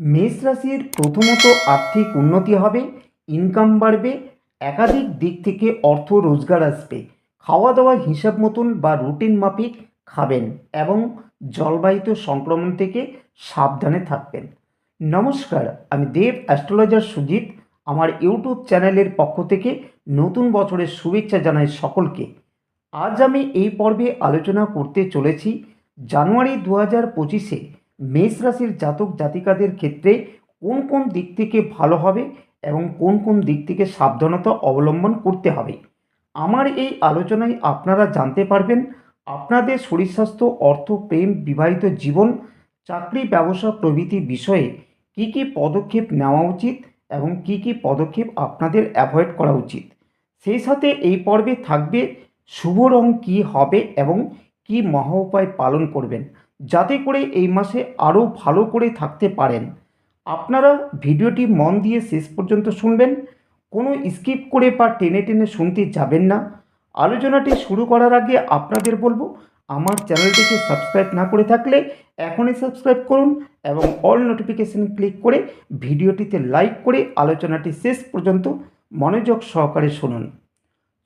মেষ রাশির প্রথমত আর্থিক উন্নতি হবে ইনকাম বাড়বে, একাধিক দিক থেকে অর্থ রোজগার আসবে খাওয়া দাওয়া হিসাব মতন বা রুটিন মাফিক খাবেন এবং জলবাহিত সংক্রমণ থেকে সাবধানে থাকবেন। নমস্কার, আমি দেব অ্যাস্ট্রোলজার সুজিত। আমার ইউটিউব চ্যানেলের পক্ষ থেকে নতুন বছরের শুভেচ্ছা জানাই সকলকে। আজ আমি এই পর্বে আলোচনা করতে চলেছি জানুয়ারি দু হাজার পঁচিশে মেষ রাশির জাতক জাতিকাদের ক্ষেত্রে কোন কোন দিক থেকে ভালো হবে এবং কোন কোন দিক থেকে সাবধানতা অবলম্বন করতে হবে? আমার এই আলোচনায় আপনারা জানতে পারবেন আপনাদের শরীর স্বাস্থ্য, অর্থ, প্রেম, বিবাহিত জীবন, চাকরি, ব্যবসা, প্রভৃতি বিষয়ে কী কী পদক্ষেপ নেওয়া উচিত এবং কী কী পদক্ষেপ আপনাদের অ্যাভয়েড করা উচিত। সেই সাথে এই পর্বে থাকবে শুভ রং কী হবে এবং কী মহা উপায় পালন করবেন। যাতে করে এই মাসে আরও ভালো করে থাকতে পারেন। আপনারা ভিডিওটি মন দিয়ে শেষ পর্যন্ত শুনবেন। কোনো স্কিপ করে বা টেনে টেনে শুনতে যাবেন না। আলোচনাটি শুরু করার আগে আপনাদের বলব, আমার চ্যানেলটিকে সাবস্ক্রাইব না করে থাকলে এখনই সাবস্ক্রাইব করুন এবং অল নোটিফিকেশন ক্লিক করে ভিডিওটিতে লাইক করে আলোচনাটি শেষ পর্যন্ত মনোযোগ সহকারে শুনুন।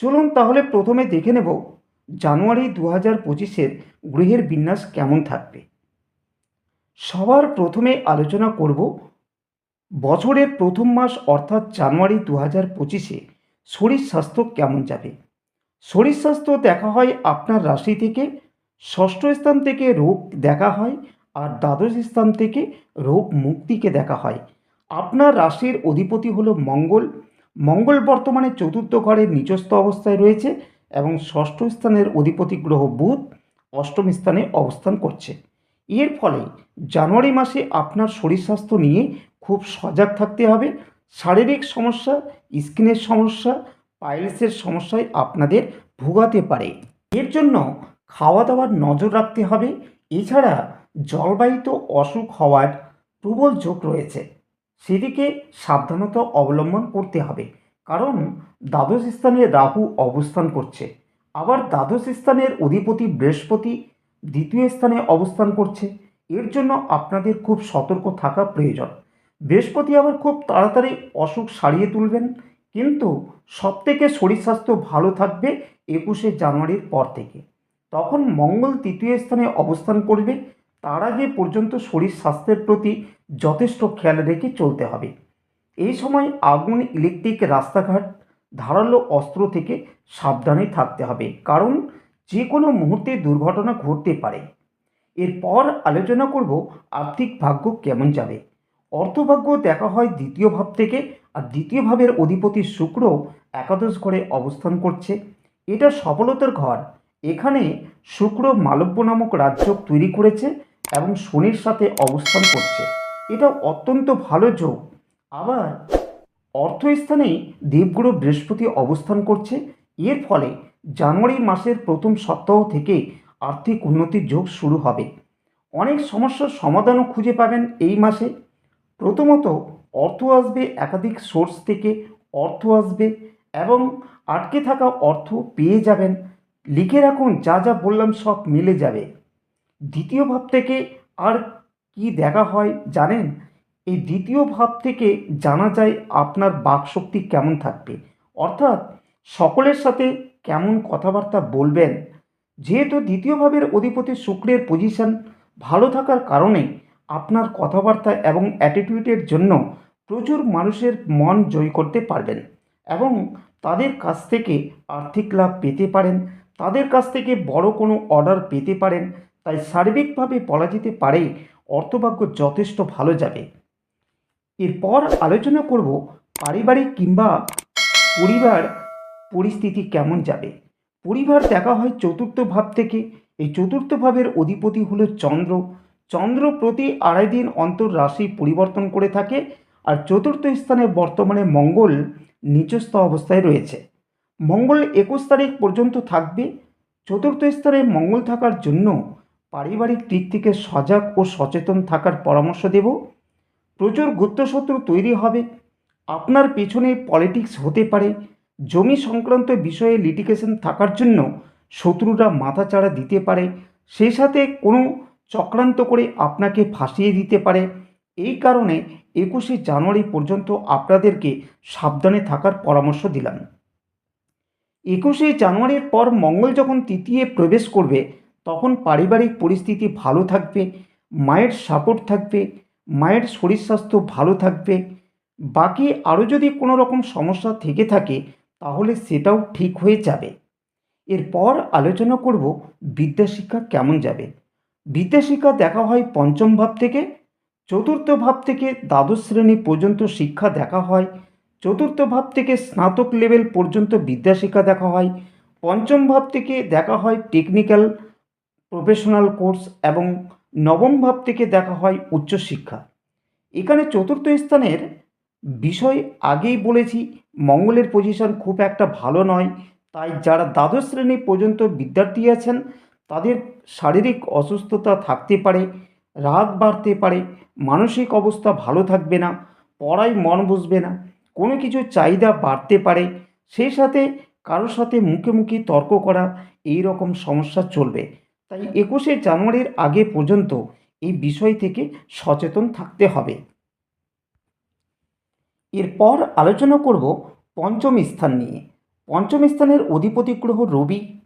চলুন তাহলে প্রথমে দেখে নেব জানুয়ারি দু হাজার পঁচিশের গৃহের বিন্যাস কেমন থাকবে? সবার প্রথমে আলোচনা করব বছরের প্রথম মাস অর্থাৎ জানুয়ারি দু হাজার পঁচিশে শরীর স্বাস্থ্য কেমন যাবে? শরীর স্বাস্থ্য দেখা হয় আপনার রাশি থেকে, ষষ্ঠ স্থান থেকে রোগ দেখা হয় আর দ্বাদশ স্থান থেকে রোগ মুক্তিকে দেখা হয়। আপনার রাশির অধিপতি হলো মঙ্গল। মঙ্গল বর্তমানে চতুর্থ ঘরে নিজস্ব অবস্থায় রয়েছে। এবং ষষ্ঠ স্থানের অধিপতি গ্রহ বুধ অষ্টম স্থানে অবস্থান করছে। এর ফলে জানুয়ারি মাসে আপনার শরীর স্বাস্থ্য নিয়ে খুব সজাগ থাকতে হবে। শারীরিক সমস্যা, স্কিনের সমস্যা, পাইলসের সমস্যায় আপনাদের ভোগাতে পারে। এর জন্য খাওয়া দাওয়ার নজর রাখতে হবে। এছাড়া জলবাহিত অসুখ হওয়ার প্রবল যোগ রয়েছে। সেদিকে সাবধানতা অবলম্বন করতে হবে। কারণ দ্বাদশ স্থানে রাহু অবস্থান করছে, আবার দ্বাদশ স্থানের অধিপতি বৃহস্পতি দ্বিতীয় স্থানে অবস্থান করছে। এর জন্য আপনাদের খুব সতর্ক থাকা প্রয়োজন। বৃহস্পতি আবার খুব তাড়াতাড়ি অসুখ সারিয়ে তুলবেন, কিন্তু সবথেকে শরীর স্বাস্থ্য ভালো থাকবে একুশে জানুয়ারির পর থেকে। তখন মঙ্গল তৃতীয় স্থানে অবস্থান করবে, তার আগে পর্যন্ত শরীর স্বাস্থ্যের প্রতি যথেষ্ট খেয়াল রেখে চলতে হবে। এই সময় আগুন, ইলেকট্রিক রাস্তাঘাট, ধারালো অস্ত্র থেকে সাবধানে থাকতে হবে। কারণ যে কোনো মুহূর্তে দুর্ঘটনা ঘটতে পারে। এরপর আলোচনা করব আর্থিক ভাগ্য কেমন যাবে। অর্থভাগ্য দেখা হয় দ্বিতীয় ভাব থেকে, আর দ্বিতীয় ভাবের অধিপতি শুক্র একাদশ ঘরে অবস্থান করছে। এটা সফলতার ঘর। এখানে শুক্র মালব্য নামক রাজ্য তৈরি করেছে এবং শনির সাথে অবস্থান করছে। এটা অত্যন্ত ভালো যোগ। আবার অর্থস্থানেই দেবগুরু বৃহস্পতি অবস্থান করছে। এর ফলে জানুয়ারি মাসের প্রথম সপ্তাহ থেকে আর্থিক উন্নতির যোগ শুরু হবে। অনেক সমস্যার সমাধানও খুঁজে পাবেন এই মাসে। প্রথমত, অর্থ আসবে একাধিক সোর্স থেকে অর্থ আসবে এবং আটকে থাকা অর্থ পেয়ে যাবেন। লিখে রাখুন যা যা বললাম সব মিলে যাবে। দ্বিতীয় ভাব থেকে আর কি দেখা হয় জানেন? এই দ্বিতীয় ভাব থেকে জানা যায় আপনার বাকশক্তি কেমন থাকবে। অর্থাৎ সকলের সাথে কেমন কথাবার্তা বলবেন, যেহেতু দ্বিতীয় ভাবের অধিপতি শুক্রের পজিশন ভালো থাকার কারণে আপনার কথাবার্তা এবং অ্যাটিটিউডের জন্য প্রচুর মানুষের মন জয় করতে পারবেন এবং তাদের কাছ থেকে আর্থিক লাভ পেতে পারেন, তাদের কাছ থেকে বড় কোনো অর্ডার পেতে পারেন, তাই সার্বিকভাবে বলা যেতে পারে অর্থভাগ্য যথেষ্ট ভালো যাবে। এরপর আলোচনা করব পারিবারিক কিংবা পরিবার পরিস্থিতি কেমন যাবে। পরিবার দেখা হয় চতুর্থ ভাব থেকে। এই চতুর্থ ভাবের অধিপতি হলো চন্দ্র। চন্দ্র প্রতি আড়াই দিন অন্তর রাশি পরিবর্তন করে থাকে আর চতুর্থ স্থানে বর্তমানে মঙ্গল নিচস্থ অবস্থায় রয়েছে। মঙ্গল একুশ তারিখ পর্যন্ত থাকবে। চতুর্থ স্থানে মঙ্গল থাকার জন্য পারিবারিক দিক থেকে সজাগ ও সচেতন থাকার পরামর্শ দেব। প্রচুর গুপ্তশত্রু তৈরি হবে। আপনার পেছনে পলিটিক্স হতে পারে। জমি সংক্রান্ত বিষয়ে লিটিগেশন থাকার জন্য শত্রুরা মাথাচাড়া দিতে পারে। সেই সাথে কোনো চক্রান্ত করে আপনাকে ফাঁসিয়ে দিতে পারে। এই কারণে একুশে জানুয়ারি পর্যন্ত আপনাদেরকে সাবধানে থাকার পরামর্শ দিলাম। একুশে জানুয়ারির পর মঙ্গল যখন তৃতীয় প্রবেশ করবে, তখন পারিবারিক পরিস্থিতি ভালো থাকবে, মায়ের সাপোর্ট থাকবে মায়ের শরীর স্বাস্থ্য ভালো থাকবে। বাকি আরও যদি কোনো রকম সমস্যা থেকে থাকে, তাহলে সেটাও ঠিক হয়ে যাবে। এরপর আলোচনা করব বিদ্যাশিক্ষা কেমন যাবে। বিদ্যাশিক্ষা দেখা হয় পঞ্চম ভাব থেকে, চতুর্থ ভাব থেকে দ্বাদশ শ্রেণি পর্যন্ত শিক্ষা দেখা হয়, চতুর্থ ভাব থেকে স্নাতক লেভেল পর্যন্ত বিদ্যাশিক্ষা দেখা হয়, পঞ্চম ভাব থেকে দেখা হয় টেকনিক্যাল প্রফেশনাল কোর্স এবং নবম ভাব থেকে দেখা হয় উচ্চশিক্ষা। এখানে চতুর্থ স্থানের বিষয় আগেই বলেছি, মঙ্গলের পজিশন খুব একটা ভালো নয়। তাই যারা দ্বাদশ শ্রেণি পর্যন্ত বিদ্যার্থী আছেন, তাদের শারীরিক অসুস্থতা থাকতে পারে, রাগ বাড়তে পারে, মানসিক অবস্থা ভালো থাকবে না, পড়ায় মন বসবে না, কোনো কিছু চাহিদা বাড়তে পারে, সেই সাথে কারোর সাথে মুখে মুখে তর্ক করা, এই রকম সমস্যা চলবে। তাই একুশে জানুয়ারির আগে পর্যন্ত এই বিষয় থেকে সচেতন থাকতে হবে। এরপর আলোচনা করব পঞ্চম স্থান নিয়ে। পঞ্চম স্থানের অধিপতি গ্রহ রবি।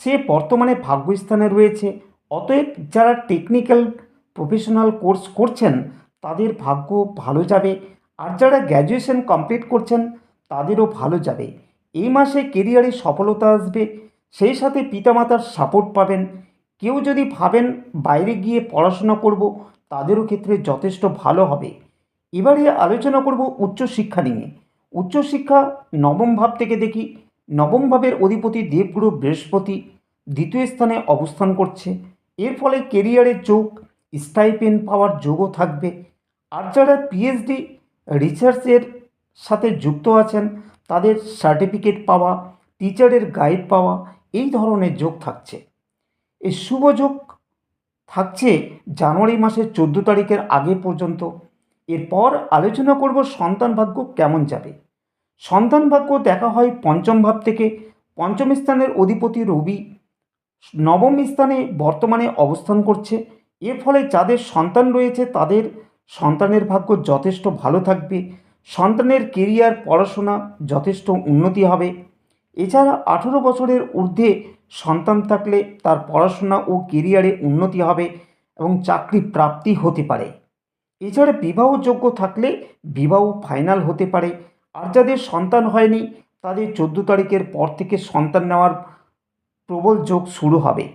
সে বর্তমানে ভাগ্যস্থানে রয়েছে। অতএব যারা টেকনিক্যাল প্রফেশনাল কোর্স করছেন, তাদের ভাগ্য ভালো যাবে। আর যারা গ্র্যাজুয়েশন কমপ্লিট করছেন, তাদেরও ভালো যাবে। এই মাসে কেরিয়ারে সফলতা আসবে। সেই সাথে পিতামাতার সাপোর্ট পাবেন। কেউ যদি ভাবেন বাইরে গিয়ে পড়াশোনা করব, তাদেরও ক্ষেত্রে যথেষ্ট ভালো হবে। এবারে আলোচনা করব উচ্চশিক্ষা নিয়ে। উচ্চশিক্ষা নবম ভাব থেকে দেখি, নবম ভাবের অধিপতি দেবগুরু বৃহস্পতি দ্বিতীয় স্থানে অবস্থান করছে। এর ফলে কেরিয়ারের যোগ স্টাইপেন পাওয়ার যোগও থাকবে। আর যারা পিএইচডি রিসার্চের সাথে যুক্ত আছেন, তাদের সার্টিফিকেট পাওয়া টিচারের গাইড পাওয়া এই ধরনের যোগ থাকছে। এই শুভ যোগ থাকছে জানুয়ারি মাসের চোদ্দ তারিখের আগে পর্যন্ত। এরপর আলোচনা করব সন্তান ভাগ্য কেমন যাবে। সন্তান ভাগ্য দেখা হয় পঞ্চম ভাব থেকে। পঞ্চম স্থানের অধিপতি রবি নবম স্থানে বর্তমানে অবস্থান করছে। এর ফলে যাদের সন্তান রয়েছে তাদের সন্তানের ভাগ্য যথেষ্ট ভালো থাকবে। সন্তানের কেরিয়ার পড়াশোনা যথেষ্ট উন্নতি হবে। এছাড়া আঠেরো বছরের ঊর্ধ্বে সন্তান থাকলে তার পড়াশোনা ও কেরিয়ারে উন্নতি হবে এবং চাকরি প্রাপ্তি হতে পারে। এছাড়া বিবাহযোগ্য থাকলে বিবাহ ফাইনাল হতে পারে। আর যাদের সন্তান হয়নি, তাদের চোদ্দ তারিখের পর থেকে সন্তান নেওয়ার প্রবল যোগ শুরু হবে।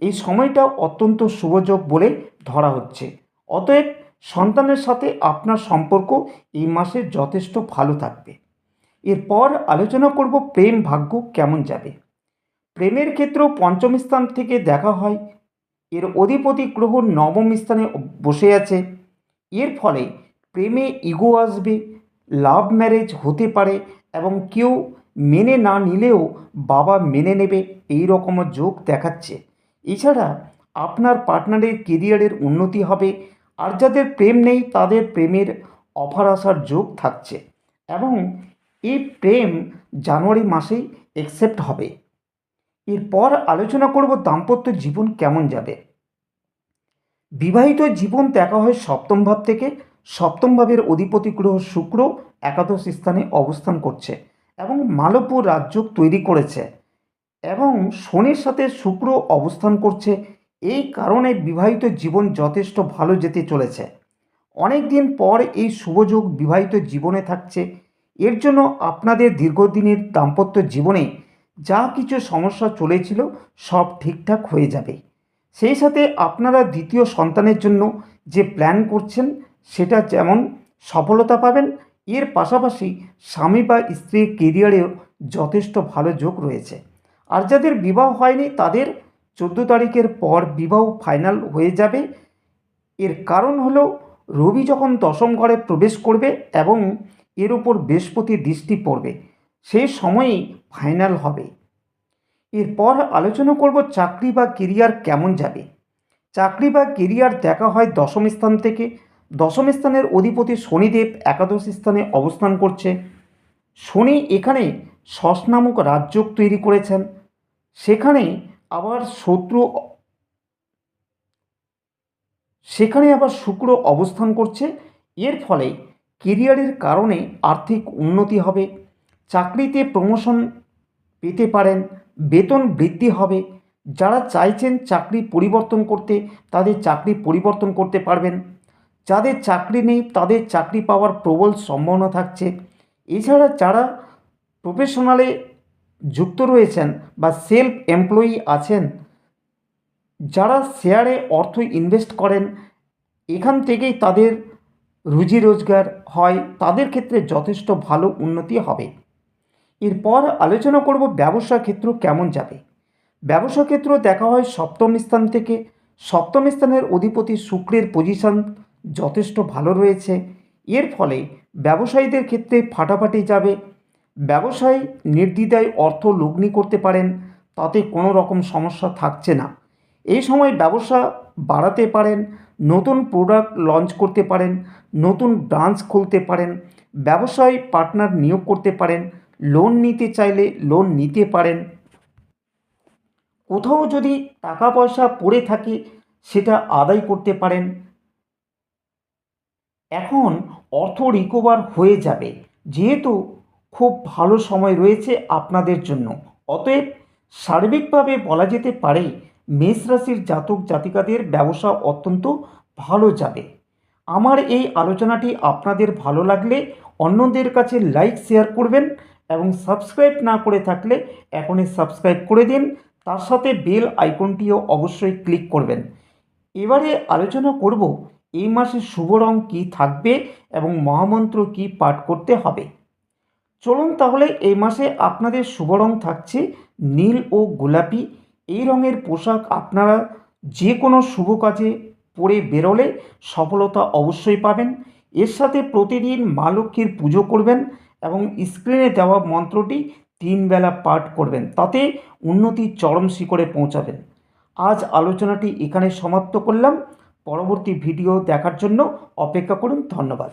এই সময়টা অত্যন্ত শুভযোগ বলে ধরা হচ্ছে। অতএব সন্তানের সাথে আপনার সম্পর্ক এই মাসে যথেষ্ট ভালো থাকবে। এরপর আলোচনা করব প্রেম ভাগ্য কেমন যাবে। প্রেমের ক্ষেত্রেও পঞ্চম স্থান থেকে দেখা হয়। এর অধিপতি গ্রহ নবম স্থানে বসে আছে। এর ফলে প্রেমে ইগো আসবে লাভ ম্যারেজ হতে পারে এবং কেউ মেনে না নিলেও বাবা মেনে নেবে এই রকম যোগ দেখাচ্ছে। এছাড়া আপনার পার্টনারের কেরিয়ারের উন্নতি হবে। আর যাদের প্রেম নেই, তাদের প্রেমের অফার আসার যোগ থাকছে। এবং এই প্রেম জানুয়ারি মাসেই অ্যাকসেপ্ট হবে। এরপর আলোচনা করব দাম্পত্য জীবন কেমন যাবে। বিবাহিত জীবন দেখা হয় সপ্তম ভাব থেকে। সপ্তম ভাবের অধিপতি গ্রহ শুক্র একাদশ স্থানে অবস্থান করছে এবং মালব্য রাজ্য তৈরি করেছে এবং শনির সাথে শুক্র অবস্থান করছে। এই কারণে বিবাহিত জীবন যথেষ্ট ভালো যেতে চলেছে। অনেক দিন পর এই শুভযোগ বিবাহিত জীবনে থাকছে। এর জন্য আপনাদের দীর্ঘদিনের দাম্পত্য জীবনে যা কিছু সমস্যা চলেছিল সব ঠিকঠাক হয়ে যাবে। সেই সাথে আপনারা দ্বিতীয় সন্তানের জন্য যে প্ল্যান করছেন, সেটা যেমন সফলতা পাবেন, এর পাশাপাশি স্বামী বা স্ত্রীর কেরিয়ারেও যথেষ্ট ভালো যোগ রয়েছে। আর যাদের বিবাহ হয়নি, তাদের চোদ্দ তারিখের পর বিবাহ ফাইনাল হয়ে যাবে। এর কারণ হলো রবি যখন দশম ঘরে প্রবেশ করবে এবং এর উপর বৃহস্পতির দৃষ্টি পড়বে। সেই সময়েই ফাইনাল হবে। এরপর আলোচনা করব চাকরি বা কেরিয়ার কেমন যাবে। চাকরি বা কেরিয়ার দেখা হয় দশম স্থান থেকে। দশম স্থানের অধিপতি শনিদেব একাদশ স্থানে অবস্থান করছে। শনি এখানে শস নামক রাজযোগ তৈরি করেছেন। সেখানে আবার শত্রু সেখানে আবার শুক্র অবস্থান করছে। এর ফলে কেরিয়ারের কারণে আর্থিক উন্নতি হবে, চাকরিতে প্রমোশন পেতে পারেন, বেতন বৃদ্ধি হবে, যারা চাইছেন চাকরি পরিবর্তন করতে, তাদের চাকরি পরিবর্তন করতে পারবেন। যাদের চাকরি নেই, তাদের চাকরি পাওয়ার প্রবল সম্ভাবনা থাকছে। এছাড়া যারা প্রফেশনালে যুক্ত রয়েছেন বা সেলফ এমপ্লয়ি আছেন, যারা শেয়ারে অর্থ ইনভেস্ট করেন, এখান থেকেই তাদের রুজি রোজগার হয়, তাদের ক্ষেত্রে যথেষ্ট ভালো উন্নতি হবে। এরপর আলোচনা করব ব্যবসা ক্ষেত্র কেমন যাবে। ব্যবসা ক্ষেত্র দেখা হয় সপ্তম স্থান থেকে। সপ্তম স্থানের অধিপতি শুক্রের পজিশন যথেষ্ট ভালো রয়েছে। এর ফলে ব্যবসায়ীদের ক্ষেত্রে ফাটাফাটি যাবে। ব্যবসায় নির্দ্বিধায় অর্থ লগ্নি করতে পারেন, তাতে কোনো রকম সমস্যা থাকছে না। এই সময় ব্যবসা বাড়াতে পারেন নতুন প্রোডাক্ট লঞ্চ করতে পারেন, নতুন ব্রাঞ্চ খুলতে পারেন, ব্যবসায় পার্টনার নিয়োগ করতে পারেন লোন নিতে চাইলে লোন নিতে পারেন। কোথাও যদি টাকা পয়সা পড়ে থাকে, সেটা আদায় করতে পারেন। এখন অর্থ রিকভার হয়ে যাবে, যেহেতু খুব ভালো সময় রয়েছে আপনাদের জন্য। অতএব সার্বিকভাবে বলা যেতে পারে মেষ রাশির জাতক জাতিকাদের ব্যবসা অত্যন্ত ভালো যাবে। আমার এই আলোচনাটি আপনাদের ভালো লাগলে অন্যদের কাছে লাইক, শেয়ার করবেন এবং সাবস্ক্রাইব না করে থাকলে এখনই সাবস্ক্রাইব করে দিন। তার সাথে বেল আইকনটিও অবশ্যই ক্লিক করবেন। এবারে আলোচনা করব, এই মাসে শুভ রং কী থাকবে এবং মহামন্ত্র কী পাঠ করতে হবে? চলুন তাহলে এই মাসে আপনাদের শুভ রং থাকছে নীল ও গোলাপি। এই রঙের পোশাক আপনারা যে কোনো শুভ কাজে পরে বেরোলে সফলতা অবশ্যই পাবেন। এর সাথে প্রতিদিন মা লক্ষ্মীর পুজো করবেন এবং স্ক্রিনে দেওয়া মন্ত্রটি তিন বেলা পাঠ করবেন, তাতে উন্নতির চরম শিখরে পৌঁছাবেন। আজ আলোচনাটি এখানে সমাপ্ত করলাম। পরবর্তী ভিডিও দেখার জন্য অপেক্ষা করুন। ধন্যবাদ।